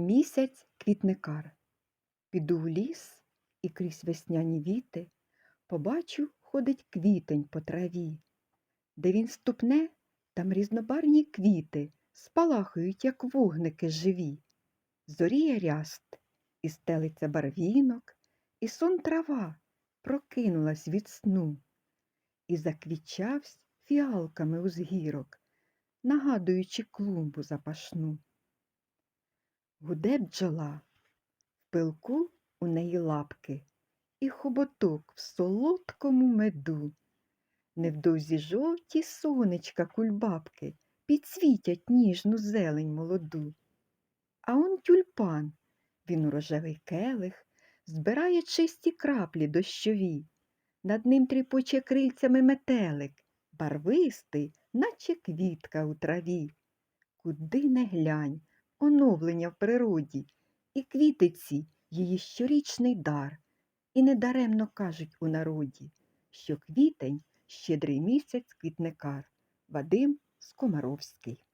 Місяць квітникар. Піду в ліс і крізь весняні віти побачу, ходить квітень по траві. Де він ступне, там різнобарні квіти спалахують, як вогники живі. Зоріє ряст, і стелиться барвінок, і сон трава прокинулась від сну. І заквічавсь фіалками узгірок, нагадуючи клумбу запашну. Гуде бджола, в пилку у неї лапки, і хоботок в солодкому меду. Невдовзі жовті сонечка кульбабки підсвітять ніжну зелень молоду. А он тюльпан, він у рожевий келих, збирає чисті краплі дощові. Над ним тріпоче крильцями метелик, барвистий, наче квітка у траві. Куди не глянь, оновлення в природі, і квітиці її щорічний дар. І недаремно кажуть у народі, що квітень щедрий місяць квітникар Вадим Скомаровський.